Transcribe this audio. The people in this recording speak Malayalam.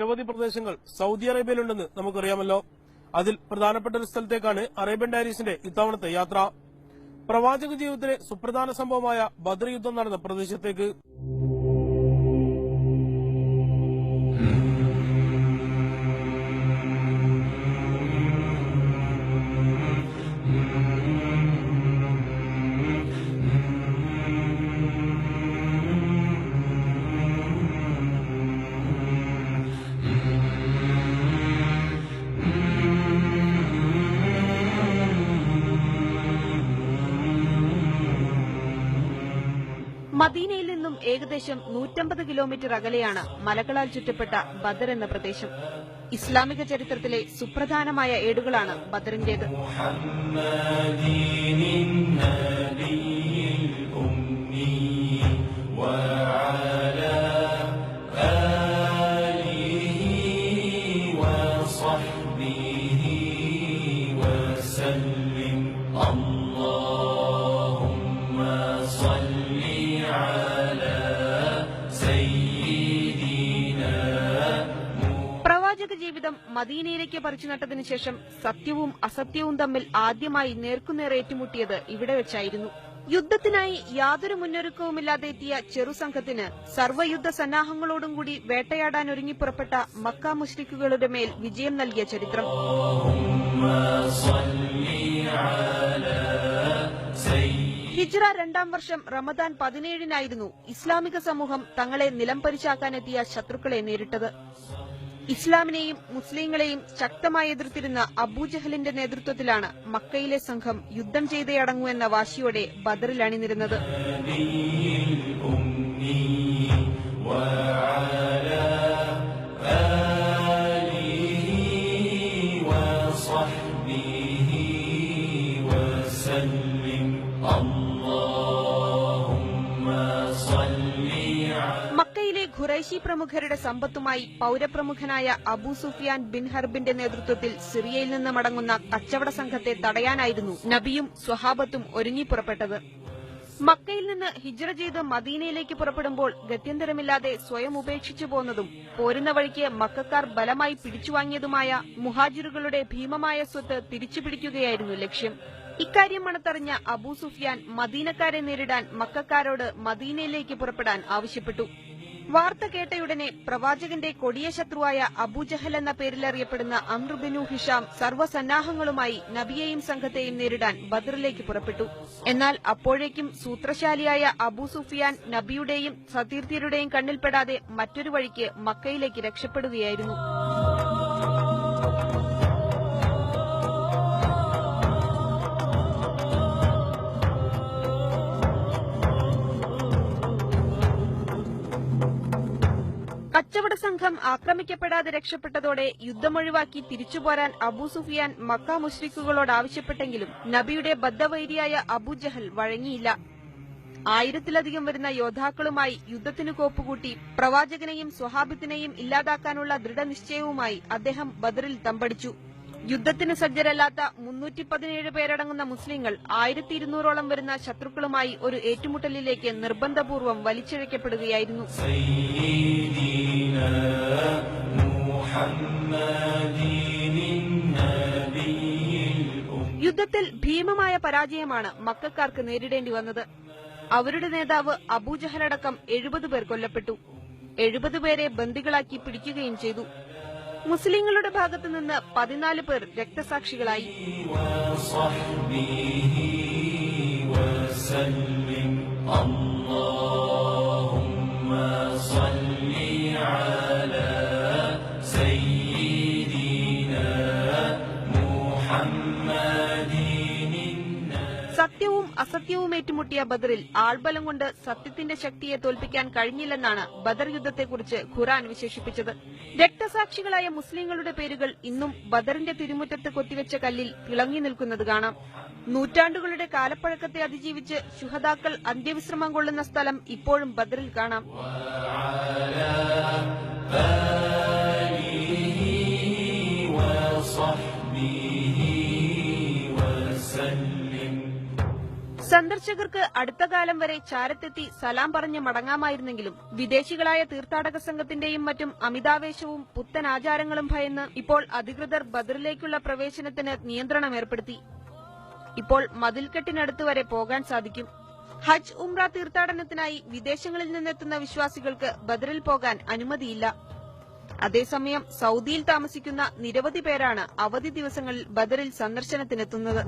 നിരവധി പ്രദേശങ്ങൾ സൗദി അറേബ്യയിലുണ്ടെന്ന് നമുക്കറിയാമല്ലോ. അതിൽ പ്രധാനപ്പെട്ട ഒരു സ്ഥലത്തേക്കാണ് അറേബ്യൻ ഡയറീസിന്റെ ഇത്തവണത്തെ യാത്ര. പ്രവാചക ജീവിതത്തിലെ സുപ്രധാന സംഭവമായ ബദർ യുദ്ധം നടന്ന പ്രദേശത്തേക്ക്. മദീനയിൽ നിന്നും ഏകദേശം നൂറ്റമ്പത് കിലോമീറ്റർ അകലെയാണ് മലകളാൽ ചുറ്റപ്പെട്ട ബദർ എന്ന പ്രദേശം. ഇസ്ലാമിക ചരിത്രത്തിലെ സുപ്രധാനമായ ഏടുകളാണ് ബദറിന്റേത്. പ്രവാചക ജീവിതം മദീനയിലേക്ക് പറിച്ചു നട്ടതിനു ശേഷം സത്യവും അസത്യവും തമ്മിൽ ആദ്യമായി നേർക്കുനേർ ഏറ്റുമുട്ടിയത് ഇവിടെ വെച്ചായിരുന്നു. യുദ്ധത്തിനായി യാതൊരു മുന്നൊരുക്കവുമില്ലാതെ എത്തിയ ചെറുസംഘത്തിന് സർവയുദ്ധ സന്നാഹങ്ങളോടും കൂടി വേട്ടയാടാൻ ഒരുങ്ങി പുറപ്പെട്ട മക്ക മുഷ്രിക്കുകളുടെ മേൽ വിജയം നൽകിയ ചരിത്രം. ഹിജ്റ രണ്ടാം വർഷം റമദാൻ പതിനേഴിനായിരുന്നു ഇസ്ലാമിക സമൂഹം തങ്ങളെ നിലംപരിശാക്കാനെത്തിയ ശത്രുക്കളെ നേരിട്ടത്. ഇസ്ലാമിനെയും മുസ്ലിങ്ങളെയും ശക്തമായി എതിർത്തിരുന്ന അബൂജഹലിന്റെ നേതൃത്വത്തിലാണ് മക്കയിലെ സംഘം യുദ്ധം ചെയ്തേ അടങ്ങൂ എന്ന വാശിയോടെ ബദറിൽ അണിനിരുന്നത്. ഖുറൈശി പ്രമുഖരുടെ സമ്പത്തുമായി പൌരപ്രമുഖനായ അബൂ സുഫിയാൻ ബിൻ ഹർബിന്റെ നേതൃത്വത്തിൽ സിറിയയിൽ നിന്ന് മടങ്ങുന്ന കച്ചവട സംഘത്തെ തടയാനായിരുന്നു നബിയും സ്വഹാബത്തും ഒരുങ്ങി പുറപ്പെട്ടത്. മക്കയിൽ നിന്ന് ഹിജ്റ ചെയ്ത് മദീനയിലേക്ക് പുറപ്പെടുമ്പോൾ ഗത്യന്തരമില്ലാതെ സ്വയം ഉപേക്ഷിച്ചു പോന്നതും പോരുന്ന വഴിക്ക് മക്കാർ ബലമായി പിടിച്ചുവാങ്ങിയതുമായ മുഹാജിറുകളുടെ ഭീമമായ സ്വത്ത് തിരിച്ചുപിടിക്കുകയായിരുന്നു ലക്ഷ്യം. ഇക്കാര്യം മണത്തറിഞ്ഞ അബൂ സുഫിയാൻ മദീനക്കാരെ നേരിടാൻ മക്കാരോട് മദീനയിലേക്ക് പുറപ്പെടാൻ ആവശ്യപ്പെട്ടു. വാർത്ത കേട്ടയുടനെ പ്രവാചകന്റെ കൊടിയ ശത്രുവായ അബൂജഹൽ എന്ന പേരിൽ അറിയപ്പെടുന്ന അമ്രുബിനു ഹിഷാം സർവസന്നാഹങ്ങളുമായി നബിയെയും സംഘത്തെയും നേരിടാൻ ബദറിലേക്ക് പുറപ്പെട്ടു. എന്നാൽ അപ്പോഴേക്കും സൂത്രശാലിയായ അബൂ സുഫിയാൻ നബിയുടെയും സതീർത്ഥ്യരുടെയും കണ്ണിൽപ്പെടാതെ മറ്റൊരു വഴിക്ക് മക്കയിലേക്ക് രക്ഷപ്പെടുകയായിരുന്നു. കച്ചവട സംഘം ആക്രമിക്കപ്പെടാതെ രക്ഷപ്പെട്ടതോടെ യുദ്ധമൊഴിവാക്കി തിരിച്ചുപോരാൻ അബൂ സുഫിയാൻ മക്ക മുഷ്രിഖുകളോട് ആവശ്യപ്പെട്ടെങ്കിലും നബിയുടെ ബദ്ധവൈരിയായ അബൂജഹൽ വഴങ്ങിയില്ല. ആയിരത്തിലധികം വരുന്ന യോദ്ധാക്കളുമായി യുദ്ധത്തിന് കോപ്പുകൂട്ടി പ്രവാചകനെയും സ്വഹാബത്തിനെയും ഇല്ലാതാക്കാനുള്ള ദൃഢനിശ്ചയവുമായി അദ്ദേഹം ബദറിൽ തമ്പടിച്ചു. യുദ്ധത്തിന് സജ്ജരല്ലാത്ത മുന്നൂറ്റി പതിനേഴ് പേരടങ്ങുന്ന മുസ്ലിങ്ങൾ ആയിരത്തി ഇരുന്നൂറോളം വരുന്ന ശത്രുക്കളുമായി ഒരു ഏറ്റുമുട്ടലിലേക്ക് നിർബന്ധപൂർവം വലിച്ചിഴക്കപ്പെടുകയായിരുന്നു യുദ്ധത്തിൽ ഭീമമായ പരാജയമാണ് മക്കാർക്ക് നേരിടേണ്ടി വന്നത്. അവരുടെ നേതാവ് അബൂജഹലടക്കം എഴുപത് പേർ കൊല്ലപ്പെട്ടു. എഴുപത് പേരെ ബന്ദികളാക്കി പിടിക്കുകയും ചെയ്തു. മുസ്ലിങ്ങളുടെ ഭാഗത്തു നിന്ന് പതിനാല് പേർ രക്തസാക്ഷികളായി. അസത്യവും ഏറ്റുമുട്ടിയ ബദറിൽ ആൾബലം കൊണ്ട് സത്യത്തിന്റെ ശക്തിയെ തോൽപ്പിക്കാൻ കഴിഞ്ഞില്ലെന്നാണ് ബദർ യുദ്ധത്തെക്കുറിച്ച് ഖുറാൻ വിശേഷിപ്പിച്ചത്. രക്തസാക്ഷികളായ മുസ്ലിങ്ങളുടെ പേരുകൾ ഇന്നും ബദറിന്റെ തിരുമുറ്റത്ത് കൊത്തിവെച്ച കല്ലിൽ തിളങ്ങി നിൽക്കുന്നത് കാണാം. നൂറ്റാണ്ടുകളുടെ കാലപ്പഴക്കത്തെ അതിജീവിച്ച് ശുഹതാക്കൾ അന്ത്യവിശ്രമം കൊള്ളുന്ന സ്ഥലം ഇപ്പോഴും ബദറിൽ കാണാം. സന്ദർശകർക്ക് അടുത്ത കാലം വരെ ചാരത്തെത്തി സലാം പറഞ്ഞ് മടങ്ങാമായിരുന്നെങ്കിലും വിദേശികളായ തീർത്ഥാടക സംഘത്തിന്റെയും മറ്റും അമിതാവേശവും പുത്തൻ ആചാരങ്ങളും ഭയന്ന് ഇപ്പോൾ അധികൃതർ ബദറിലേക്കുള്ള പ്രവേശനത്തിന് നിയന്ത്രണം ഏർപ്പെടുത്തി. ഇപ്പോൾ മതിൽക്കെട്ടിനടുത്ത് വരെ പോകാൻ സാധിക്കും. ഹജ്ജ് ഉംറ തീർത്ഥാടനത്തിനായി വിദേശങ്ങളിൽ നിന്നെത്തുന്ന വിശ്വാസികൾക്ക് ബദറിൽ പോകാൻ അനുമതിയില്ല. അതേസമയം സൌദിയിൽ താമസിക്കുന്ന നിരവധി പേരാണ് അവധി ദിവസങ്ങളിൽ ബദറിൽ സന്ദർശനത്തിനെത്തുന്നത്.